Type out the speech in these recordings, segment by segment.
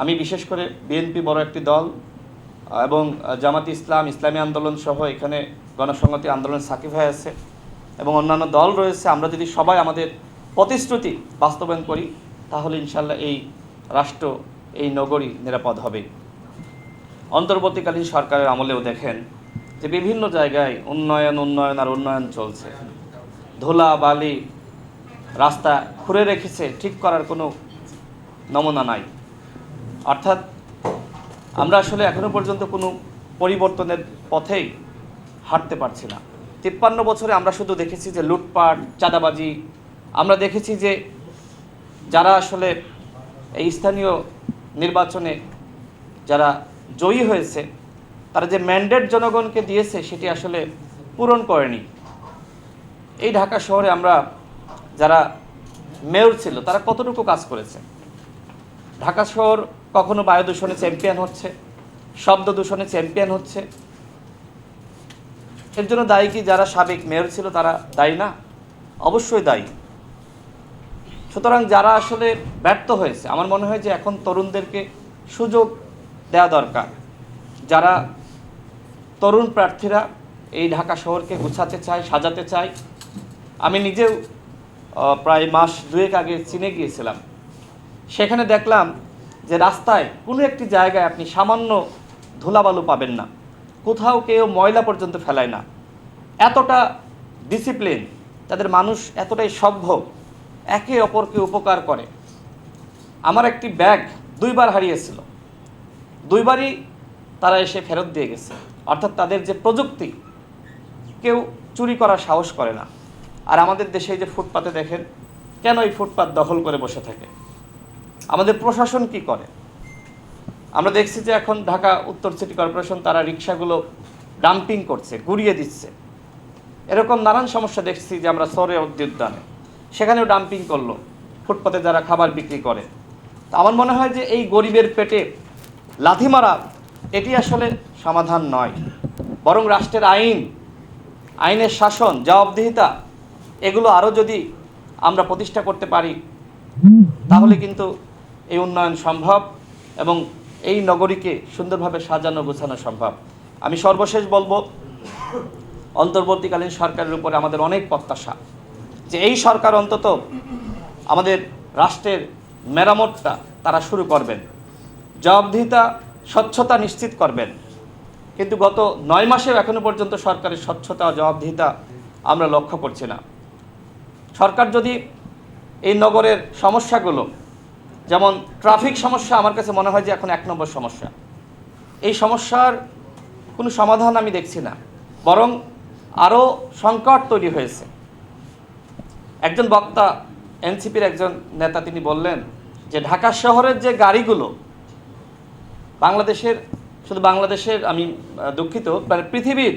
আমি বিশেষ করে বিএনপি বড় একটি দল এবং জামাত ইসলাম, ইসলামী আন্দোলন সহ এখানে গণসংহতি আন্দোলন সাকিব হয়ে আছে এবং অন্যান্য দল রয়েছে। আমরা যদি সবাই আমাদের প্রতিশ্রুতি বাস্তবায়ন করি, তাহলে ইনশাল্লাহ এই রাষ্ট্র, এই নগরী নিরাপদ হবে। অন্তর্বর্তীকালীন সরকারের আমলেও দেখেন যে বিভিন্ন জায়গায় উন্নয়ন উন্নয়ন আর উন্নয়ন চলছে। ধুলা, বালি রাস্তা খুঁড়ে রেখেছে, ঠিক করার কোনো নমুনা নাই। অর্থাৎ আমরা আসলে এখনও পর্যন্ত কোনো পরিবর্তনের পথেই হাঁটতে পারছি না। তিপ্পান্ন বছরে আমরা শুধু দেখেছি যে লুটপাট, চাঁদাবাজি, আমরা দেখেছি যে যারা আসলে এই স্থানীয় নির্বাচনে যারা জয়ী হয়েছে, তারা যে ম্যান্ডেট জনগণকে দিয়েছে সেটি আসলে পূরণ করেনি। এই ঢাকা শহরে আমরা যারা মেয়র ছিল, তারা কতটুকু কাজ করেছে? ঢাকা শহর কখনো বায়ু দূষণে চ্যাম্পিয়ন হচ্ছে, শব্দ দূষণে চ্যাম্পিয়ন হচ্ছে। এর জন্য দায়ী কি যারা সাবেক মেয়র ছিল তারা দায়ী না? অবশ্যই দায়ী। সুতরাং যারা আসলে ব্যর্থ হয়েছে, আমার মনে হয় যে এখন তরুণদেরকে সুযোগ দেওয়া দরকার। যারা তরুণ প্রার্থীরা এই ঢাকা শহরকে গুছাতে চায়, সাজাতে চায়। আমি নিজেও প্রায় মাস দুয়েক আগে চিনে গিয়েছিলাম। সেখানে দেখলাম যে রাস্তায় কোনো একটি জায়গায় আপনি সামান্য ধুলাবালু পাবেন না। কোথাও কেউ ময়লা পর্যন্ত ফেলায় না। এতটা ডিসিপ্লিন তাদের মানুষ এতটাই সভ্য, একে অপরকে উপকার করে। আমার একটি ব্যাগ দুইবার হারিয়েছিল। দুইবারই তারা এসে ফেরত দিয়ে গেছে। অর্থাৎ তাদের যে প্রযুক্তি, কেউ চুরি করার সাহস করে না। আর আমাদের দেশে যে ফুটপাতে দেখেন, কেন এই ফুটপাত দখল করে বসে থাকে? আমাদের প্রশাসন কি করে? আমরা দেখছি যে এখন ঢাকা উত্তর সিটি কর্পোরেশন তারা রিক্সাগুলো ডাম্পিং করছে, গুড়িয়ে দিচ্ছে। এরকম নানান সমস্যা দেখছি যে আমরা সরে উদ্যানে। সেখানেও ডাম্পিং করল, ফুটপাতে যারা খাবার বিক্রি করে। তা আমার মনে হয় যে এই গরিবের পেটে লাথি মারা, এটি আসলে সমাধান নয়। বরং রাষ্ট্রের আইন, আইনের শাসন, জবাবদিহিতা, এগুলো আরও যদি আমরা প্রতিষ্ঠা করতে পারি, তাহলে কিন্তু এই উন্নয়ন সম্ভব এবং এই নগরীকে সুন্দরভাবে সাজানো, গোছানো সম্ভব। আমি সর্বশেষ বলব, অন্তর্বর্তীকালীন সরকারের উপরে আমাদের অনেক প্রত্যাশা যে এই সরকার অন্তত আমাদের রাষ্ট্রের মেরামতটা তারা শুরু করবেন। জবাবদিহিতা, স্বচ্ছতা নিশ্চিত করবেন। কিন্তু গত নয় মাসেও এখনও পর্যন্ত সরকারের স্বচ্ছতা ও জবাবদিহিতা আমরা লক্ষ্য করছি না। সরকার যদি এই নগরের সমস্যাগুলো যেমন ট্রাফিক সমস্যা আমার কাছে মনে হয় যে এখন এক নম্বর সমস্যা। এই সমস্যার কোনো সমাধান আমি দেখছি না। বরং আরও সংকট তৈরি হয়েছে। একজন বক্তা, এনসিপির একজন নেতা তিনি বললেন যে ঢাকা শহরের যে গাড়িগুলো, বাংলাদেশের, শুধু বাংলাদেশের, আমি দুঃখিত মানে পৃথিবীর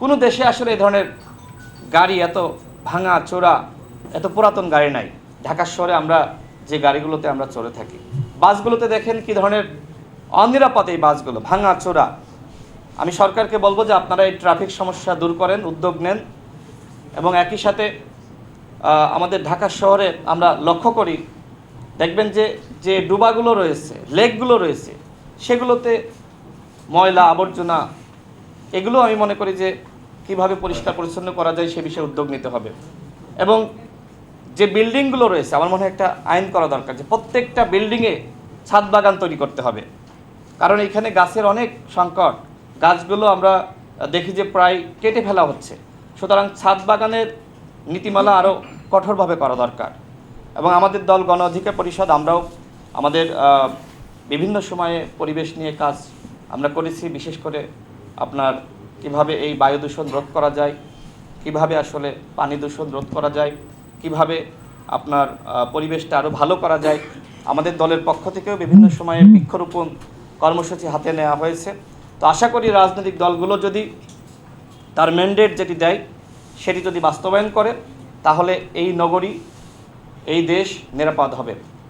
কোনো দেশে আসলে এই ধরনের গাড়ি এত ভাঙা, চোরা, এত পুরাতন গাড়ি নাই। ঢাকা শহরে আমরা যে গাড়িগুলোতে আমরা চড়ে থাকি। বাসগুলোতে দেখেন কি ধরনের অনিরাপদ এই বাসগুলো, ভাঙা চোরা। আমি সরকারকে বলব যে আপনারা এই ট্রাফিক সমস্যা দূর করেন, উদ্যোগ নেন এবং একই সাথে আমাদের ঢাকা শহরে আমরা লক্ষ্য করি, দেখবেন যে যে ডুবাগুলো রয়েছে, লেকগুলো রয়েছে, সেগুলোতে ময়লা, আবর্জনা, এগুলো আমি মনে করি যে কীভাবে পরিষ্কার পরিচ্ছন্ন করা যায় সে বিষয়ে উদ্যোগ নিতে হবে। এবং যে বিল্ডিংগুলো রয়েছে, আমার মনে হয় একটা আইন করা দরকার যে প্রত্যেকটা বিল্ডিংয়ে ছাদ বাগান তৈরি করতে হবে। কারণ এখানে গাছের অনেক সংকট। গাছগুলো আমরা দেখি যে প্রায় কেটে ফেলা হচ্ছে। সুতরাং ছাদ বাগানের নীতিমালা আরও কঠোরভাবে করা দরকার। এবং আমাদের দল গণ অধিকার পরিষদ, আমরাও আমাদের বিভিন্ন সময়ে পরিবেশ নিয়ে কাজ আমরা করেছি, বিশেষ করে আপনার কীভাবে এই বায়ু দূষণ রোধ করা যায়, কীভাবে আসলে পানি দূষণ রোধ করা যায় কীভাবে আপনার পরিবেশটা আরও ভালো করা যায়। আমাদের দলের পক্ষ থেকেও বিভিন্ন সময়ে বৃক্ষরোপণ কর্মসূচি হাতে নেওয়া হয়েছে। তো আশা করি রাজনৈতিক দলগুলো যদি তার ম্যান্ডেট যেটি দেয়, সেটি যদি বাস্তবায়ন করে, তাহলে এই নগরী, এই দেশ নিরাপদ হবে।